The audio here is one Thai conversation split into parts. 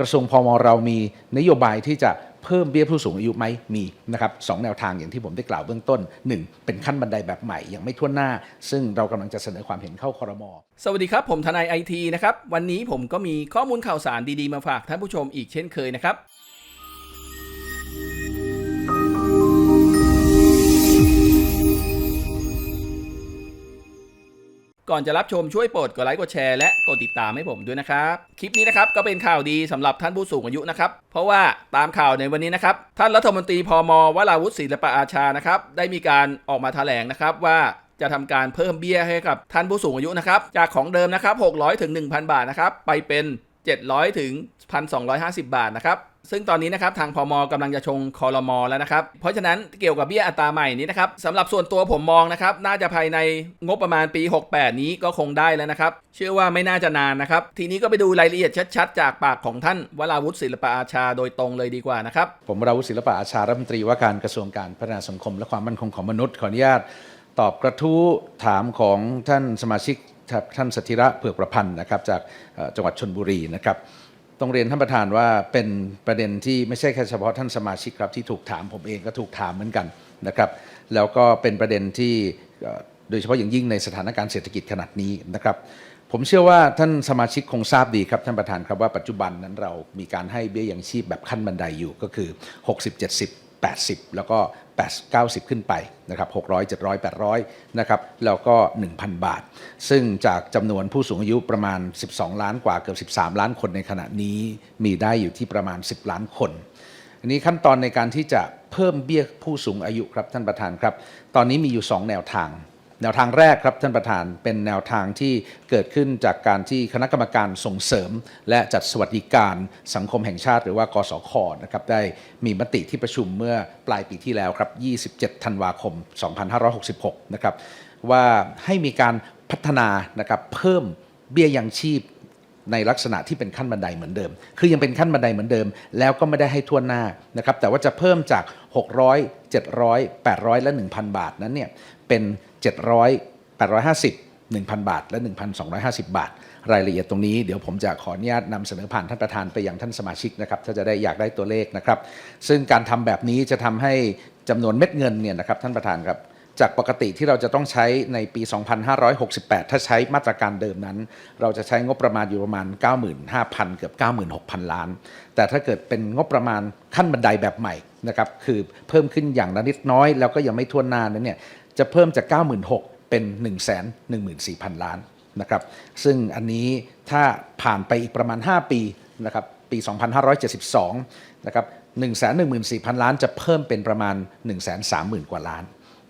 กระทรวงพอมเรามีนโยบายที่จะเพิ่มเบี้ยผู้สูงอายุไหมมีนะครับสองแนวทางอย่างที่ผมได้กล่าวเบื้องต้น 1. เป็นขั้นบันไดแบบใหม่ยังไม่ทั่วหน้า ซึ่งเรากำลังจะเสนอความเห็นเข้าคอรมอสวัสดีครับ ผมทนายไอทีนะครับ วันนี้ผมก็มีข้อมูลข่าวสารดีๆ มาฝากท่านผู้ชมอีกเช่นเคยนะครับ ก่อนจะรับชมช่วยโปรดกดไลค์กดแชร์และกดติดตามให้ผมด้วยนะครับ คลิปนี้นะครับก็เป็นข่าวดีสำหรับท่านผู้สูงอายุนะครับ เพราะว่าตามข่าวในวันนี้นะครับ ท่านรัฐมนตรีพมวราวุฒิศิลปอาชานะครับ ได้มีการออกมาแถลงนะครับว่าจะทำการเพิ่มเบี้ยให้กับท่านผู้สูงอายุนะครับ จากของเดิมนะครับ600ถึง1,000 บาทนะครับไปเป็น 700ถึง1,250 บาทนะครับ ซึ่งตอนนี้นะครับทางพมกำลังจะชงคอรมอแล้วนะครับ เพราะฉะนั้นเกี่ยวกับเบี้ยอัตราใหม่นี้นะครับสำหรับส่วนตัวผมมองนะครับ น่าจะภายในงบประมาณปี 68 นี้ก็คงได้แล้วนะครับ เชื่อว่าไม่น่าจะนานนะครับ ทีนี้ก็ไปดูรายละเอียดชัดๆ จากปากของท่านวราวุฒิศิลปอาชาโดยตรงเลยดีกว่านะครับ ผมราวุฒิศิลปะอาชารัฐมนตรีว่าการกระทรวงการพัฒนาสังคม และความมั่นคงของมนุษย์ขออนุญาตตอบกระทู้ถามของท่านสมาชิกท่านสถิระเผือกประพันธ์นะครับจากจังหวัดชนบุรีนะครับ ต้องเรียนท่านประธานว่าเป็นประเด็นที่ไม่ใช่แค่เฉพาะท่านสมาชิกครับที่ถูกถามผมเองก็ถูกถามเหมือนกันนะครับ แล้วก็เป็นประเด็นที่โดยเฉพาะอย่างยิ่งในสถานการณ์เศรษฐกิจขนาดนี้นะครับผมเชื่อว่าท่านสมาชิกคงทราบดีครับท่านประธานครับว่าปัจจุบันนั้นเรามีการให้เบี้ยยังชีพแบบขั้นบันไดอยู่ก็คือ 60 70 80 แล้วก็ 8 90 ขึ้นไปนะครับ600 700 800นะครับแล้วก็ 1,000 บาท ซึ่งจากจำนวนผู้สูงอายุประมาณ 12 ล้านกว่าเกือบ 13 ล้านคนในขณะนี้มีได้อยู่ที่ประมาณ 10 ล้านคน อันนี้ขั้นตอนในการที่จะเพิ่มเบี้ยผู้สูงอายุครับท่านประธานครับ ตอนนี้มีอยู่ 2 แนวทาง แนวทางแรกครับท่านประธานเป็นแนวทางที่เกิดขึ้นจากการที่คณะกรรมการส่งเสริม และจัดสวัสดิการสังคมแห่งชาติ หรือว่ากสคนะครับได้มีมติที่ประชุมเมื่อปลายปีที่แล้วครับ 27 ธันวาคม 2566 นะครับว่าให้มีการพัฒนานะครับเพิ่มเบี้ยยังชีพในลักษณะที่เป็นขั้นบันไดเหมือนเดิม คือยังเป็นขั้นบันไดเหมือนเดิม แล้วก็ไม่ได้ให้ทั่วหน้านะครับ แต่ว่าจะเพิ่มจาก 600 700 800 และ 1,000 บาทนั้นเนี่ย เป็น 700 850 1,000 บาท และ 1,250 บาท รายละเอียดตรงนี้เดี๋ยวผมจะขออนุญาตนำเสนอผ่านท่านประธานไปยังท่านสมาชิกนะครับ ถ้าจะได้อยากได้ตัวเลขนะครับ ซึ่งการทำแบบนี้จะทำให้จำนวนเม็ดเงินเนี่ยนะครับท่านประธานครับจากปกติที่เราจะต้องใช้ในปี 2568 ถ้าใช้มาตรการเดิมนั้น เราจะใช้งบประมาณอยู่ประมาณ 95,000 เกือบ 96,000 ล้าน แต่ถ้าเกิดเป็นงบประมาณขั้นบันไดแบบใหม่นะครับ คือเพิ่มขึ้นอย่างละนิดน้อย แล้วก็ยังไม่ทั่วหน้านั้นเนี่ย จะเพิ่มจาก 96,000 เป็น 114,000 ล้านนะครับซึ่งอันนี้ถ้าผ่านไปอีกประมาณ 5 ปีนะครับปี 2572 นะครับ 114,000 ล้านจะเพิ่มเป็นประมาณ 130,000 กว่าล้าน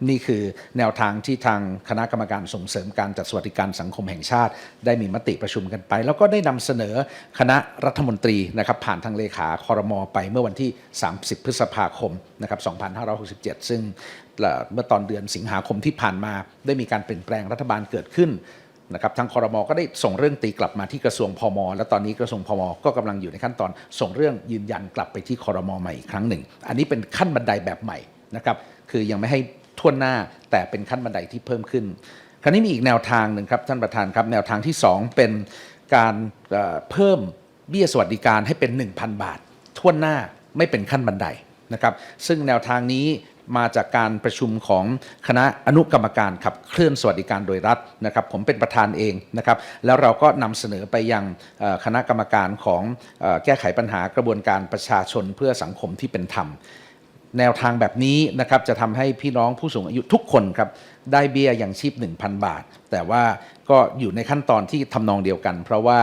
นี่คือแนวทางที่ทางคณะกรรมการส่งเสริมการจัดสวัสดิการสังคมแห่งชาติ ได้มีมติประชุมกันไป แล้วก็ได้นำเสนอคณะรัฐมนตรีนะครับผ่านทางเลขาคอรมอไปเมื่อวันที่ 30 พฤษภาคมนะครับ2567 ซึ่งเมื่อตอนเดือนสิงหาคมที่ผ่านมา ได้มีการเปลี่ยนแปลงรัฐบาลเกิดขึ้นนะครับทางคอรมอก็ได้ส่งเรื่องตีกลับมาที่กระทรวงพมและตอนนี้กระทรวงพมก็กำลังอยู่ในขั้นตอน ส่งเรื่องยืนยันกลับไปที่คอรมอใหม่อีกครั้งหนึ่ง อันนี้เป็นขั้นบันไดแบบใหม่นะครับคือยังไม่ให้ ท่วนหน้า แต่เป็นขั้นบันไดที่เพิ่มขึ้น คราวนี้มีอีกแนวทางหนึ่งครับท่านประธานครับ แนวทางที่ 2 เป็นการเพิ่มเบี้ยสวัสดิการให้เป็น 1,000 บาทท่วนหน้าไม่เป็นขั้นบันไดนะครับ ซึ่งแนวทางนี้มาจากการประชุมของคณะอนุกรรมการขับเคลื่อนสวัสดิการโดยรัฐนะครับ ผมเป็นประธานเองนะครับ แล้วเราก็นำเสนอไปยังคณะกรรมการของแก้ไขปัญหากระบวนการประชาชนเพื่อสังคมที่เป็นธรรม แนวทางแบบนี้นะครับจะทำให้พี่น้องผู้สูงอายุทุกคนครับได้เบี้ยอยังชีพ 1,000 บาท แต่ว่าก็อยู่ในขั้นตอนที่ทำนองเดียวกัน เพราะว่า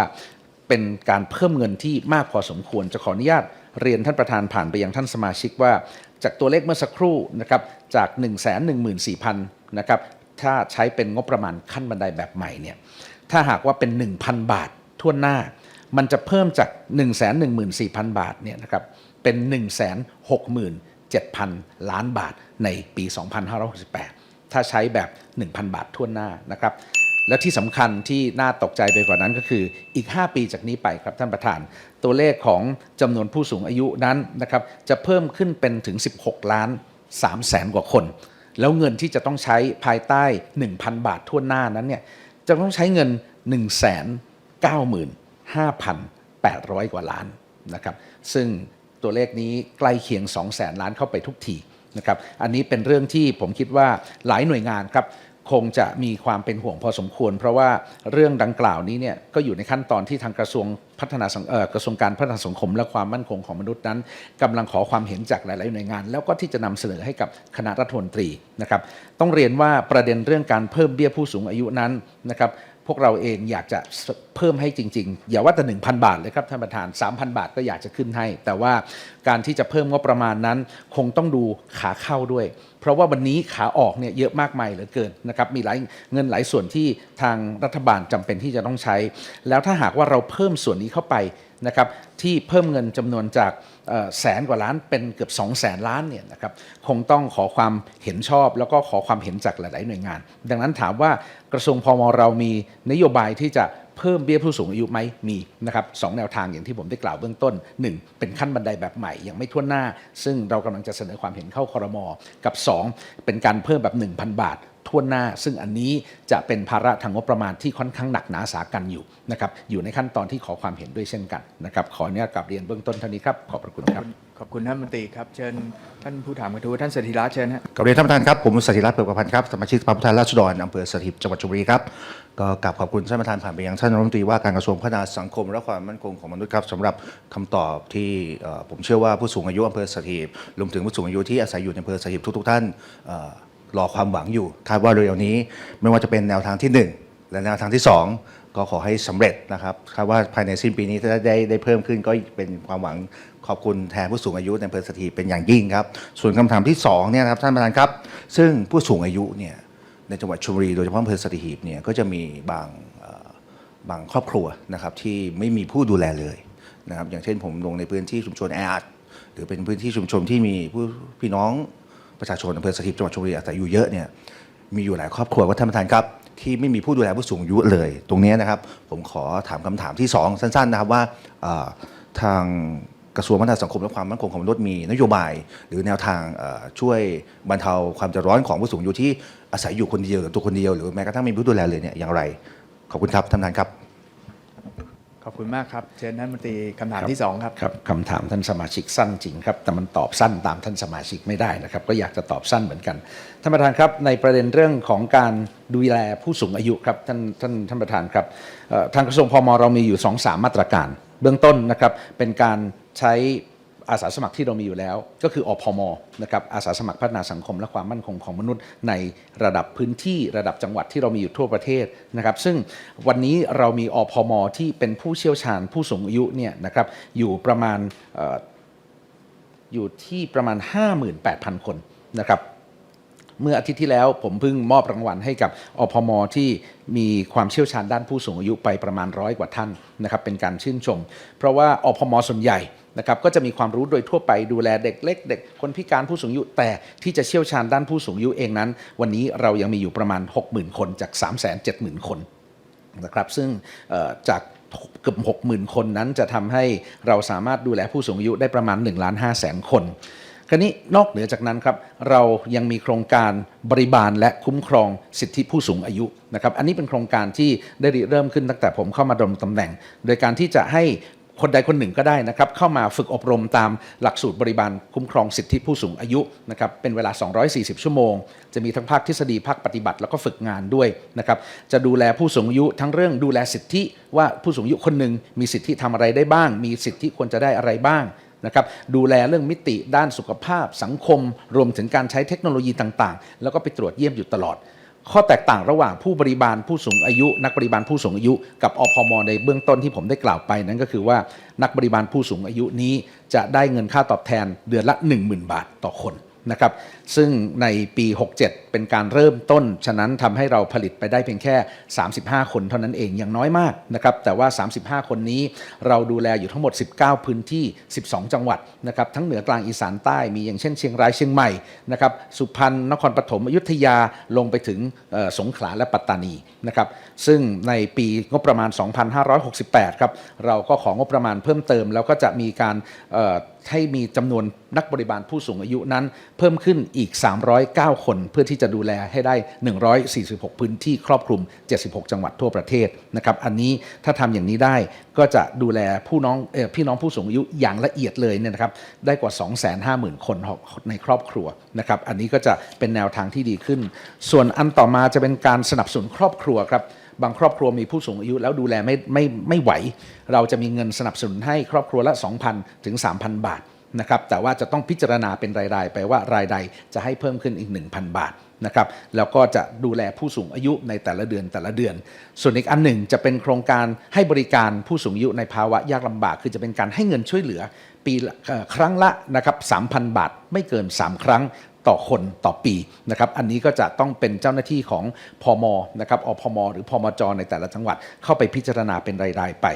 เป็นการเพิ่มเงินที่มากพอสมควรจะขออนุญาตเรียนท่านประธานผ่านไปยังท่านสมาชิกว่า จากตัวเลขเมื่อสักครู่นะครับจาก 1 1 4 0 0 0นะครับถ้าใช้เป็นงบประมาณขั้นบันไดแบบใหม่เนี่ยถ้าหากว่าเป็น 1,000 บาททั่วหน้า มันจะเพิ่มจาก 114,000 บาทเนี่ยนะครับเป็น 7,000 ล้านบาทในปี 2568 ถ้าใช้แบบ 1,000 บาททั่วหน้านะครับและที่สำคัญที่น่าตกใจไปกว่านั้นก็คืออีก 5 ปีจากนี้ไปครับท่านประธาน ตัวเลขของจำนวนผู้สูงอายุนั้นนะครับจะเพิ่มขึ้นเป็นถึง 16 ล้าน3แสนกว่าคน แล้วเงินที่จะต้องใช้ภายใต้ 1,000 บาททั่วหน้านั้นเนี่ยจะต้องใช้เงิน 1 9 5 8 0 0 กว่าล้านนะครับซึ่ง ตัวเลขนี้ใกล้เคียง 2 0 0แสนล้านเข้าไปทุกทีนะครับอันนี้เป็นเรื่องที่ผมคิดว่าหลายหน่วยงานครับคงจะมีความเป็นห่วงพอสมควร เพราะว่าเรื่องดังกล่าวนี้เนี่ยก็อยู่ในขั้นตอนที่ทางกระทรวงพัฒนาสังเออกระทรวงการพัฒนาสังคม และความมั่นคงของมนุษย์นั้นกำลังขอความเห็นจากหลาย ๆ หน่วยงาน แล้วก็ที่จะนำเสนอให้กับคณะรัฐมนตรีนะครับต้องเรียนว่าประเด็นเรื่องการเพิ่มเบี้ยผู้สูงอายุนั้นนะครับ วกเราเองอยากจะเพิ่มให้จริง ๆ อย่าว่าแต่1,000 บาทเลยครับท่านประธาน 3,000 บาทก็อยากจะขึ้นให้ แต่ว่าการที่จะเพิ่มงบประมาณนั้น คงต้องดูขาเข้าด้วย เพราะว่าวันนี้ขาออกเนี่ยเยอะมากมายเหลือเกินนะครับมีหลายเงินหลายส่วนที่ทางรัฐบาลจำเป็นที่จะต้องใช้ แล้วถ้าหากว่าเราเพิ่มส่วนนี้เข้าไปนะครับที่เพิ่มเงินจำนวนจากแสนกว่าล้านเป็นเกือบ2 0 0แสนล้านเนี่ยนะครับคงต้องขอความเห็นชอบ แล้วก็ขอความเห็นจากหลาย ๆ หน่วยงาน ดังนั้นถามว่ากระทรวงพมเรามีนโยบายที่จะ เพิ่มเบี้ยผู้สูงอายุไหมมีนะครับสองแนวทางอย่างที่ผมได้กล่าวเบื้องต้น 1. เป็นขั้นบันไดแบบใหม่ยังไม่ทั่วหน้า ซึ่งเรากำลังจะเสนอความเห็นเข้าคอรมอกับ 2. เป็นการเพิ่มแบบ 1,000 บาท ทั่วหน้า ซึ่งอันนี้จะเป็นภาระทางงบประมาณที่ค่อนข้างหนักหนาสากันอยู่นะครับอยู่ในขั้นตอนที่ขอความเห็นด้วยเช่นกันนะครับขออนุญาตกลับเรียนเบื้องต้นเท่านี้ครับขอบพระคุณครับขอบคุณท่านมนตรีครับเชิญท่านผู้ถามกระทู้ท่านสถิระเชิญฮะกับเรียนท่านประธานครับผมสถิรัตน์เผือกประพันธ์ครับสมาชิกสภาผู้แทนราษฎรอำเภอสถิตจังหวัดชลบุรีครับก็กราบขอบคุณท่านประธานผ่านไปยังท่านรัฐมนตรีว่าการกระทรวงพัฒนาสังคมและความมั่นคงของมนุษย์ครับสำหรับคำตอบที่เอ่อผมเชื่อว่าผู้สูงอายุอำเภอสถิตรวมถึงผู้สูงอายุที่อาศัยอยู่ในอำเภอสถิตทุกๆท่านเอ่อ รอความหวังอยู่คาดว่าเร็วๆนี้ ไม่ว่าจะเป็นแนวทางที่หนึ่งและแนวทางที่สองก็ขอให้สำเร็จนะครับคาดว่าภายในสิ้นปีนี้จะได้ได้เพิ่มขึ้นก็เป็นความหวังขอบคุณแทนผู้สูงอายุในอำเภอสถิตเป็นอย่างยิ่งครับ ส่วนคำถามที่สองเนี่ยครับท่านประธานครับ ซึ่งผู้สูงอายุเนี่ยในจังหวัดชลบุรีโดยเฉพาะอำเภอสถิตเนี่ยก็จะมีบางบางครอบครัวนะครับที่ไม่มีผู้ดูแลเลยนะครับอย่างเช่นผมลงในพื้นที่ชุมชนแออัดหรือเป็นพื้นที่ชุมชนที่มีผู้พี่น้อง ประชาชนอำเภอสถิตจังหวัดชลบุรีอาศัยอยู่เยอะเนี่ยมีอยู่หลายครอบครัวว่าท่านประธานครับ ที่ไม่มีผู้ดูแลผู้สูงอายุเลย ตรงนี้นะครับ ผมขอถามคำถามที่ 2 สั้น ๆ นะครับว่าทางกระทรวงพัฒนาสังคมและความมั่นคงของมนุษย์มีนโยบาย หรือแนวทางช่วยบรรเทาความเดือดร้อนของผู้สูงอายุที่อาศัยอยู่คนเดียวหรือตัวคนเดียวหรือแม้กระทั่งไม่มีผู้ดูแลเลยเนี่ยอย่างไร ขอบคุณครับท่านประธานครับ ขอบคุณมากครับ เชิญท่านมนตรีคำถามครับที่สองครับครับคำถามท่านสมาชิกสั้นจริงครับ แต่มันตอบสั้นตามท่านสมาชิกไม่ได้นะครับ ก็อยากจะตอบสั้นเหมือนกัน ท่านประธานครับในประเด็นเรื่องของการดูแลผู้สูงอายุครับท่านท่านท่านประธานครับเอ่อทางกระทรวงพมเรามีอยู่2อสามมาตรการ เบื้องต้นนะครับเป็นการใช้ อาสาสมัครที่เรามีอยู่แล้ว ก็คืออพมนะครับอาสาสมัครพัฒนาสังคมและความมั่นคงของมนุษย์ในระดับพื้นที่ระดับจังหวัดที่เรามีอยู่ทั่วประเทศนะครับ ซึ่งวันนี้เรามีอพมที่เป็นผู้เชี่ยวชาญผู้สูงอายุเนี่ยนะครับอยู่ประมาณเอ่ออยู่ที่ประมาณ 58,000 คนนะครับเมื่ออาทิตย์ที่แล้วผมเพิ่งมอบรางวัลให้กับอพมที่มีความเชี่ยวชาญด้านผู้สูงอายุไปประมาณร้อยกว่าท่านนะครับเป็นการชื่นชม เพราะว่าอพมส่วนใหญ่ นะครับก็จะมีความรู้โดยทั่วไปดูแลเด็กเล็กเด็กคนพิการผู้สูงอายุแต่ที่จะเชี่ยวชาญด้านผู้สูงอายุเองนั้น วันนี้เรายังมีอยู่ประมาณ 60,000 คนจาก 370,000 คนนะครับซึ่งจากเกือบ60,000 คนนั้นจะทำให้เราสามารถดูแลผู้สูงอายุได้ประมาณ1ล้าน5แสนคนคราวนี้นอกเหนือจากนั้นครับเรายังมีโครงการบริบาลและคุ้มครองสิทธิผู้สูงอายุนะครับอันนี้เป็นโครงการที่ได้ริเริ่มขึ้นตั้งแต่ผมเข้ามาดำรงตำแหน่ง โดยการที่จะให้ คนใดคนหนึ่งก็ได้นะครับเข้ามาฝึกอบรมตามหลักสูตรบริบาลคุ้มครองสิทธิผู้สูงอายุนะครับเป็นเวลา 240 ชั่วโมง จะมีทั้งภาคทฤษฎีภาคปฏิบัติ แล้วก็ฝึกงานด้วยนะครับจะดูแลผู้สูงอายุทั้งเรื่องดูแลสิทธิว่าผู้สูงอายุคนหนึ่งมีสิทธิทำอะไรได้บ้าง มีสิทธิควรจะได้อะไรบ้างนะครับดูแลเรื่องมิติด้านสุขภาพสังคม รวมถึงการใช้เทคโนโลยีต่างๆ แล้วก็ไปตรวจเยี่ยมอยู่ตลอด ข้อแตกต่างระหว่างผู้บริบาลผู้สูงอายุ นักบริบาลผู้สูงอายุ กับอพมในเบื้องต้นที่ผมได้กล่าวไปนั้นก็คือว่านักบริบาลผู้สูงอายุนี้จะได้เงินค่าตอบแทนเดือนละ 10,000 บาทต่อคน นะครับซึ่งในปี 67 เป็นการเริ่มต้น ฉะนั้นทำให้เราผลิตไปได้เพียงแค่ 35 คนเท่านั้นเองอย่างน้อยมากนะครับแต่ว่า 35 คนนี้เราดูแลอยู่ทั้งหมด 19 พื้นที่ 12 จังหวัดนะครับทั้งเหนือกลางอีสานใต้มีอย่างเช่นเชียงรายเชียงใหม่นะครับสุพรรณนครปฐมอยุธยาลงไปถึงสงขลาและปัตตานีนะครับซึ่งในปีงบประมาณ 2568 ครับเราก็ของงบประมาณเพิ่มเติม แล้วก็จะมีการให้มีจำนวนนักบริบาลผู้สูงอายุนั้น เพิ่มขึ้นอีก 309 คน เพื่อที่จะดูแลให้ได้ 146 พื้นที่ครอบคลุม 76 จังหวัดทั่วประเทศนะครับอันนี้ถ้าทำอย่างนี้ได้ก็จะดูแลผู้น้องออพี่น้องผู้สูงอายุอย่างละเอียดเลยเนี่ยนะครับได้กว่า 250,000 คนในครอบครัวนะครับอันนี้ก็จะเป็นแนวทางที่ดีขึ้น ส่วนอันต่อมาจะเป็นการสนับสนุนครอบครัวครับ บางครอบครัวมีผู้สูงอายุแล้วดูแลไม่ไม่ไม่ไหว เราจะมีเงินสนับสนุนให้ครอบครัวละ 2,000 ถึง 3,000 บาทนะครับแต่ว่าจะต้องพิจารณาเป็นรายๆ ไปว่ารายใดจะให้เพิ่มขึ้นอีก 1,000 บาทนะครับแล้วก็จะดูแลผู้สูงอายุในแต่ละเดือนแต่ละเดือน ส่วนอีกอันหนึ่งจะเป็นโครงการให้บริการผู้สูงอายุในภาวะยากลำบาก คือจะเป็นการให้เงินช่วยเหลือ ปีครั้งละนะครับ3,000 บาท ไม่เกิน 3 ครั้ง ต่อคนต่อปีนะครับอันนี้ก็จะต้องเป็นเจ้าหน้าที่ของพมนะครับอพม หรือพมจในแต่ละจังหวัดเข้าไปพิจารณาเป็นรายๆไป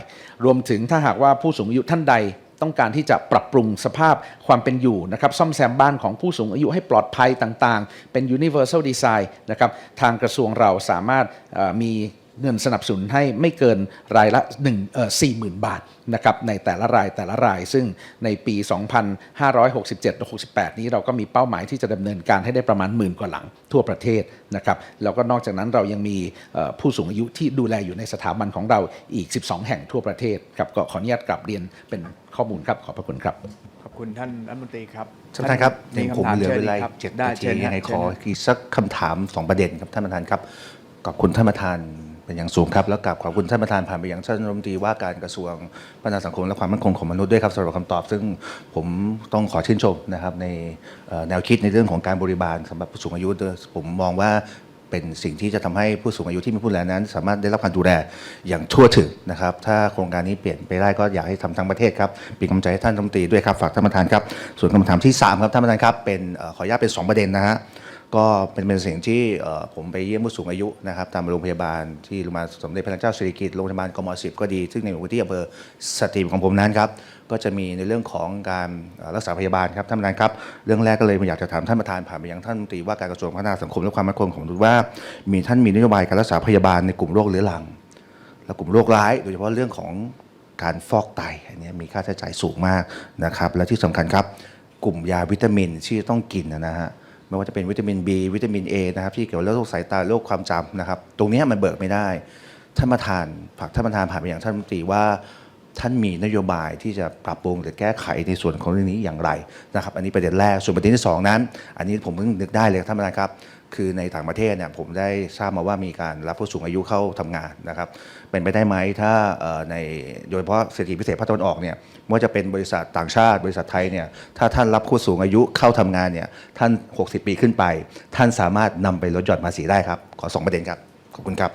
รวมถึงถ้าหากว่าผู้สูงอายุท่านใดต้องการที่จะปรับปรุงสภาพความเป็นอยู่นะครับซ่อมแซมบ้านของผู้สูงอายุให้ปลอดภัยต่างๆ เป็น universal design นะครับทางกระทรวงเราสามารถมี เงินสนับสนุนให้ไม่เกินรายละ1เอ่อ40,000 บาทนะครับในแต่ละรายแต่ละราย ซึ่งในปี 2567-68 นี้เราก็มีเป้าหมายที่จะดำเนินการให้ได้ประมาณหมื่นกว่าหลังทั่วประเทศนะครับแล้วก็นอกจากนั้นเรายังมีเอ่อผู้สูงอายุที่ดูแลอยู่ในสถาบันของเราอีก 12 แห่งทั่วประเทศครับก็ขออนุญาตกลับเรียนเป็นข้อมูลครับขอบพระคุณครับ ขอบคุณท่านรัฐมนตรีครับท่านประธานครับมียังผมคำถามเหลือชิญเวลาครับเจ็ดได้นาทีเชิญยังไงฮะขอเชิญฮะอีกสักคำถามสองประเด็นครับท่านประธานครับขอบคุณท่านประธาน เป็นอย่างสูงครับแล้วกลับขอบคุณท่านประธานผ่านไปยังท่านรัฐมนตรีว่าการกระทรวงพัฒนาสังคมและความมั่นคงของมนุษย์ด้วยครับสำหรับคำตอบ ซึ่งผมต้องขอชื่นชมนะครับในแนวคิดในเรื่องของการบริบาลสำหรับผู้สูงอายุผมมองว่าเป็นสิ่งที่จะทำให้ผู้สูงอายุที่มีผู้แลนั้น สามารถได้รับการดูแลอย่างทั่วถึงนะครับ ถ้าโครงการนี้เปลี่ยนไปได้ก็อยากให้ทำทั้งประเทศครับเป็นกำลังใจให้ท่านรัฐมนตรีด้วยครับฝากท่านประธานครับส่วนคำถามที่3ครับท่านประธานครับเป็นขออนุญาตเป็น 2 ประเด็นนะฮะ ก็เป็นเป็นสิ่งที่ผมไปเยี่ยมผู้สูงอายุนะครับตามโรงพยาบาลที่โรงพยาบาลสมเด็จพระนางเจ้าสิริกิติ์โรงพยาบาลกมสิบก็ดี ซึ่งในพื้นที่อำเภอสตรีมของผมนั้นครับก็จะมีในเรื่องของการรักษาพยาบาลครับท่านประธานครับ เรื่องแรกก็เลยอยากจะถามท่านประธานผ่านไปยังท่านมนตรีว่าการกระทรวงพัฒนาสังคมและความมั่นคงของมนุษย์ว่า มีท่านมีนโยบายการรักษาพยาบาลในกลุ่มโรคเรื้อรัง และกลุ่มโรคร้าย โดยเฉพาะเรื่องของการฟอกไตอันนี้มีค่าใช้จ่ายสูงมากนะครับและที่สำคัญครับ กลุ่มยาวิตามินที่ต้องกินนะฮะ ไม่ว่าจะเป็นวิตามิน B วิตามิน A นะครับที่เกี่ยวกับโรคสายตาโรคความจำนะครับ ตรงนี้มันเบิกไม่ได้ท่านประธานฝากท่านประธานผ่านไปอย่างท่านรัฐมนตรีว่าท่านมีนโยบายที่จะปรับปรุงหรือแก้ไขในส่วนของเรื่องนี้อย่างไรนะครับ อันนี้ประเด็นแรกส่วนประเด็นที่สองนั้น อันนี้ผมเพิ่งนึกได้เลยท่านประธานครับ คือในต่างประเทศเนี่ยผมได้ทราบมาว่ามีการรับผู้สูงอายุเข้าทำงานนะครับ เป็นไปได้ไหมถ้าในโดยเฉพาะเศรษฐกิจพิเศษภาคตะวันออกเนี่ยไม่ว่าจะเป็นบริษัทต่างชาติ บริษัทไทยเนี่ยถ้าท่านรับผู้สูงอายุเข้าทำงานเนี่ยท่าน 60 ปีขึ้นไป ท่านสามารถนำไปลดหย่อนภาษีได้ครับ ขอสองประเด็นครับ ขอบคุณครับ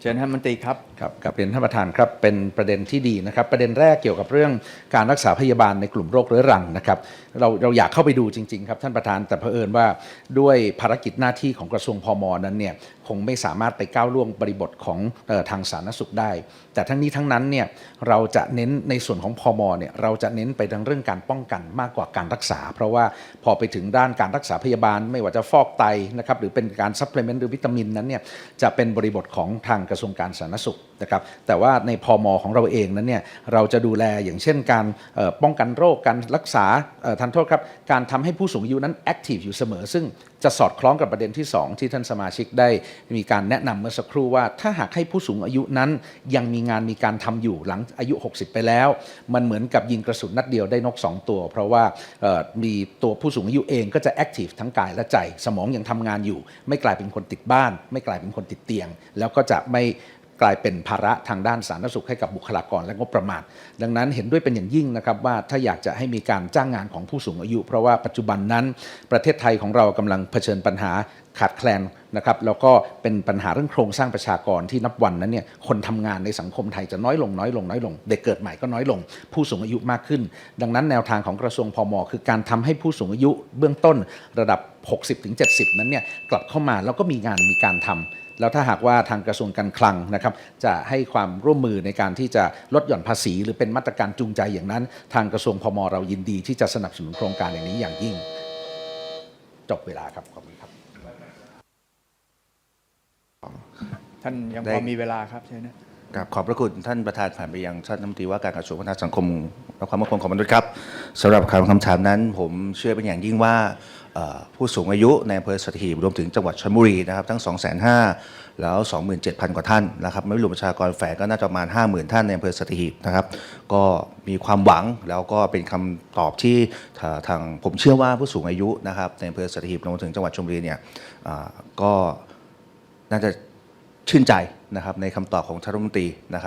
เชิญท่านรัฐมนตรีครับครับกับเรียนท่านประธานครับเป็นประเด็นที่ดีนะครับ ประเด็นแรกเกี่ยวกับเรื่องการรักษาพยาบาลในกลุ่มโรคเรื้อรังนะครับเราเราอยากเข้าไปดูจริงๆครับท่านประธานแต่เผอิญว่าด้วยภารกิจหน้าที่ของกระทรวงพมนั้นเนี่ยคงไม่สามารถไปก้าวล่วงบริบทของออทางสาธารณสุขได้ แต่ทั้งนี้ทั้งนั้นเนี่ยเราจะเน้นในส่วนของพมเนี่ยเราจะเน้นไปทางเรื่องการป้องกันมากกว่าการรักษา เพราะว่าพอไปถึงด้านการรักษาพยาบาล ไม่ว่าจะฟอกไตนะครับหรือเป็นการซัพพลีเมนต์หรือวิตามินนั้นเนี่ยจะเป็นบริบทของทางกระทรวงการสาธารณสุขนะครับแต่ว่าในพมของเราเองนั้นเนี่ยเราจะดูแลอย่างเช่นการป้องกันโรคการรักษาเอ่อทันโทษครับการทำให้ผู้สูงอายุนั้นแอคทีฟอยู่เสมอ ซึ่งจะสอดคล้องกับประเด็นที่ 2 ที่ท่านสมาชิกได้มีการแนะนำเมื่อสักครู่ว่า ถ้าหากให้ผู้สูงอายุนั้น ยังมีงานมีการทำอยู่หลังอายุ 60 ไปแล้ว มันเหมือนกับยิงกระสุนนัดเดียวได้นก 2 ตัว เพราะว่ามีตัวผู้สูงอายุเองก็จะแอคทีฟทั้งกายและใจ สมองยังทำงานอยู่ ไม่กลายเป็นคนติดบ้าน ไม่กลายเป็นคนติดเตียง แล้วก็จะไม่ กลายเป็นภาระทางด้านสาธารณสุขให้กับบุคลากรและงบประมาณ ดังนั้นเห็นด้วยเป็นอย่างยิ่งนะครับว่าถ้าอยากจะให้มีการจ้างงานของผู้สูงอายุ เพราะว่าปัจจุบันนั้นประเทศไทยของเรากำลังเผชิญปัญหาขาดแคลนนะครับแล้วก็เป็นปัญหาเรื่องโครงสร้างประชากรที่นับวันนั้นเนี่ยคนทำงานในสังคมไทยจะน้อยลงน้อยลงน้อยลง เด็กเกิดใหม่ก็น้อยลง ผู้สูงอายุมากขึ้น ดังนั้นแนวทางของกระทรวงพมคือการทำให้ผู้สูงอายุเบื้องต้นระดับ 60-70 นั้นเนี่ยกลับเข้ามาแล้วก็มีงานมีการทำ แล้วถ้าหากว่าทางกระทรวงการคลังนะครับจะให้ความร่วมมือในการที่จะลดหย่อนภาษี หรือเป็นมาตรการจูงใจอย่างนั้น ทางกระทรวงพมเรายินดีที่จะสนับสนุนโครงการอย่างนี้อย่างยิ่ง จบเวลาครับขอบคุณครับ ท่านยังได้พอมีเวลาครับเชิญนะครับขอบพระคุณท่านประธานผ่านไปยังท่านรัฐมนตรีว่าการกระทรวงพัฒนาสังคมและความมั่นคงของมนุษย์ครับสำหรับคำคำถามนั้น ผมเชื่อเป็นอย่างยิ่งว่าเอ่อ ผู้สูงอายุในอำเภอสัตหีบรวมถึงจังหวัดชลบุรีนะครับทั้ง 2 5 0 0 0แล้ว 27,000 กว่าท่านนะครับไม่รวมประชากรแฝงก็น่าจะประมาณ 50,000 ท่านในอำเภอสัตหีบนะครับก็มีความหวังแล้วก็เป็นคำตอบที่ทางผมเชื่อว่าผู้สูงอายุนะครับในอำเภอสัตหีบรวมถึงจังหวัดชลบุรีเนี่ยก็น่าจะชื่นใจนะครับในคำตอบของท่านรัฐมนตรีนะครับ